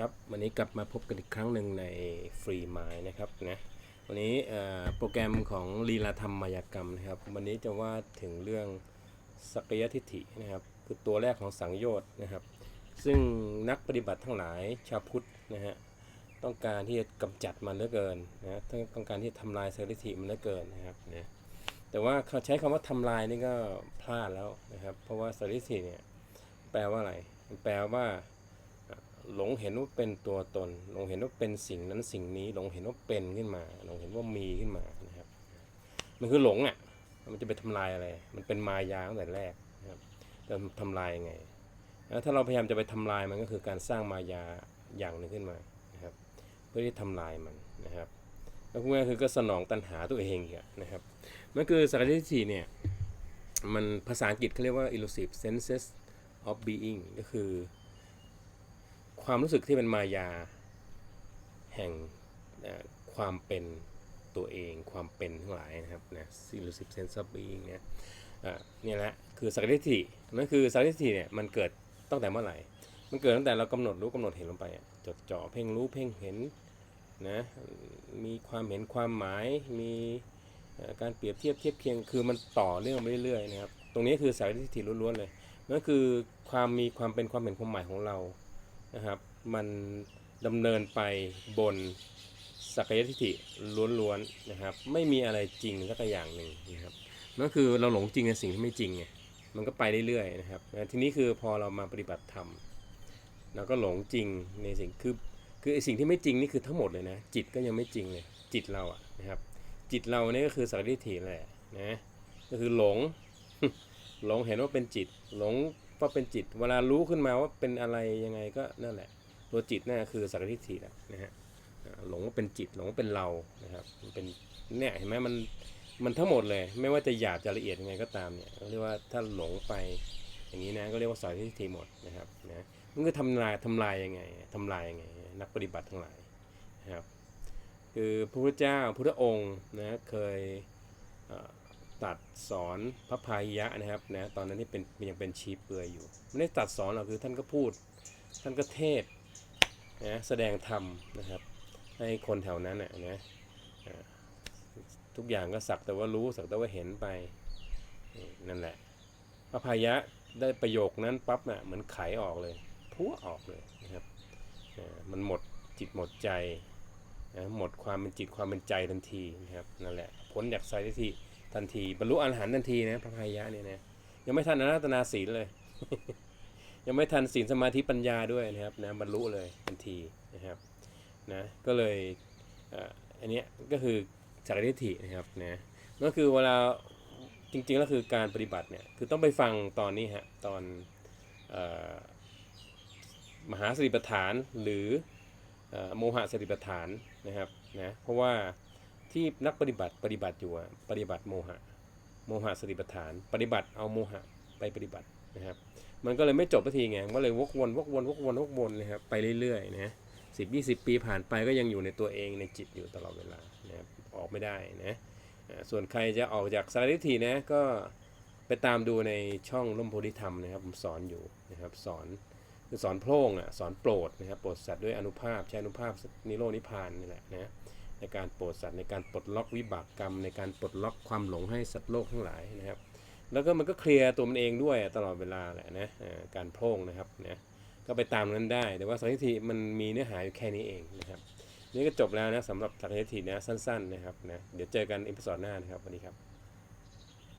ครับวันนี้กลับมาพบกันอีกครั้งหนึ่งในฟรีไมายนะครับนะวันนี้โปรแกรมของลีลาธรรมมายากรรมนะครับ วันนี้จะว่าถึงเรื่องสักยทิฏฐินะครับ คือตัวแรกของสังโยชน์นะครับ ซึ่งนักปฏิบัติทั้งหลายชาวพุทธนะฮะต้องการที่จะกำจัดมันเหลือเกินนะต้องการที่จะทำลายสักยทิฏฐิมันเหลือเกินนะครับนะแต่ว่าเขาใช้คำว่าทำลายนี่ก็พลาดแล้วนะครับ เพราะว่าสักยทิฏฐิเนี่ยแปลว่าอะไรแปลว่า หลงเห็นว่าเป็นตัวตน หลงเห็นว่าเป็นสิ่งนั้นสิ่งนี้ หลงเห็นว่าเป็นขึ้นมา หลงเห็นว่ามีขึ้นมานะครับ มันคือหลงอะ มันจะไปทำลายอะไร มันเป็นมายาตั้งแต่แรกนะครับจะทำลายยังไงแล้วถ้าเราพยายามจะไปทำลายมันก็คือการสร้างมายาอย่างหนึ่งขึ้นมานะครับ เพื่อที่ทำลายมันนะครับ แล้วพวกนี้คือก็สนองตัณหาตัวเองอีกอะนะครับ มันคือสักทิฏฐิเนี่ย มันภาษาอังกฤษเขาเรียกว่า elusive senses of being ก็คือ ความรู้สึกที่เป็นมายา แห่งความเป็นตัวเองความเป็นทั้งหลายนะครับนะ elusive sense of being เนี่ยเนี่ยแหละคือสักทิฏฐินั่นคือสักทิฏฐิเนี่ยมันเกิดตั้งแต่เมื่อไหร่ มันเกิดตั้งแต่เรากำหนดรู้กำหนดเห็นลงไปจดจ่อเพ่งรู้เพ่งเห็นนะมีความเห็นความหมายมีการเปรียบเทียบเทียบเคียงคือมันต่อเรื่องไปเรื่อยๆนะครับตรงนี้คือสักทิฏฐิล้วนๆเลยนั่นคือความมีความเป็นความเห็นความหมายของเรา นะครับ มันดำเนินไปบนสักยทิฏฐิล้วนๆนะครับ ไม่มีอะไรจริงสักอย่างหนึ่งนะครับนั่นคือเราหลงจริงในสิ่งที่ไม่จริงไงมันก็ไปเรื่อยๆนะครับทีนี้คือพอเรามาปฏิบัติธรรมเราก็หลงจริงในสิ่งคือคือไอสิ่งที่ไม่จริงนี่คือทั้งหมดเลยนะจิตก็ยังไม่จริงเลยจิตเราอะนะครับ จิตเราเนี่ยก็คือสักยทิฏฐิแหละนะก็คือหลงหลงเห็นว่าเป็นจิต หลง ว่าเป็นจิต เวลารู้ขึ้นมาว่าเป็นอะไรยังไงก็นั่นแหละ ตัวจิตนั่นคือสักทิฏฐิแหละนะฮะหลงว่าเป็นจิตหลงว่าเป็นเรานะครับมันเป็นเนี่ยเห็นไหมมันมันทั้งหมดเลย ไม่ว่าจะหยาบจะละเอียดยังไงก็ตามเนี่ยเรียกว่าถ้าหลงไปอย่างนี้นะก็เรียกว่าสักยทิฏฐิหมดนะครับนะมันก็ทำลายทำลายยังไงทำลายยังไง นักปฏิบัติทั้งหลายนะครับคือพระพุทธเจ้าพุทธองค์นะเคยเตัดสอนพระพายะนะครับนะตอนนั้นที่เป็นยังเป็นชีเปลือยอยู่ไม่ได้ตัดสอนหรอกคือท่านก็พูด ท่านก็เทศนะแสดงธรรมนะครับ ให้คนแถวนั้นนะนะอ่าทุกอย่างก็สักแต่ว่ารู้สักแต่ว่าเห็นไปนั่นแหละพระพายะได้ประโยคนั้นปั๊บน่ะเหมือนไขออกเลยพัวออกเลยนะครับมันหมดจิตหมดใจนะหมดความเป็นจิตความเป็นใจทันทีนะครับนั่นแหละพ้นจากไซทันที ทันทีบรรลุอรหันต์ทันทีนะพระพายะเนี่ยนะยังไม่ทันอนัตนาศีลเลย ยังไม่ทันศีลสมาธิปัญญาด้วยนะครับนะบรรลุเลยทันทีนะครับนะก็เลยอันนี้ก็คือสักยทิฏฐินะครับนะก็คือเวลาจริงๆแล้วคือการปฏิบัติเนี่ยคือต้องไปฟังตอนนี้ฮะตอนออมหาสติปัฏฐานหรือเอ่อโมหะสติปัฏฐานนะครับนะเพราะว่า ที่นักปฏิบัติปฏิบัติอยู่อะปฏิบัติโมหะ โมหะสติปัฏฐาน ปฏิบัติเอาโมหะไปปฏิบัตินะครับ มันก็เลยไม่จบสักทีไงมันก็เลยวกวนวกวนวกวนวกวนนะครับไปเรื่อยๆนะสิบยี่สิบปีผ่านไปก็ยังอยู่ในตัวเองในจิตอยู่ตลอดเวลานะครับออกไม่ได้นะส่วนใครจะออกจากสารทิฏฐินะก็ไปตามดูในช่องร่มโพธิธรรมนะครับผมสอนอยู่นะครับสอนคือสอนโพร่งอะสอนโปรดนะครับโปรดสัตว์ด้วยอนุภาพใช้อนุภาพนิโรธนิพานนี่แหละนะ ในการโปรดสัตว์ในการปลดล็อกวิบากกรรม ในการปลดล็อกความหลงให้สัตว์โลกทั้งหลายนะครับ แล้วก็มันก็เคลียร์ตัวมันเองด้วยตลอดเวลาแหละนะการโพร่งนะครับนะก็ไปตามนั้นได้ แต่ว่าสังทิติมันมีเนื้อหาอยู่แค่นี้เองนะครับ นี่ก็จบแล้วนะสำหรับสังทิฏฐินะสั้น ๆนะครับนะเดี๋ยวเจอกันอีพิโซดหน้านะครับสวัสดีครับ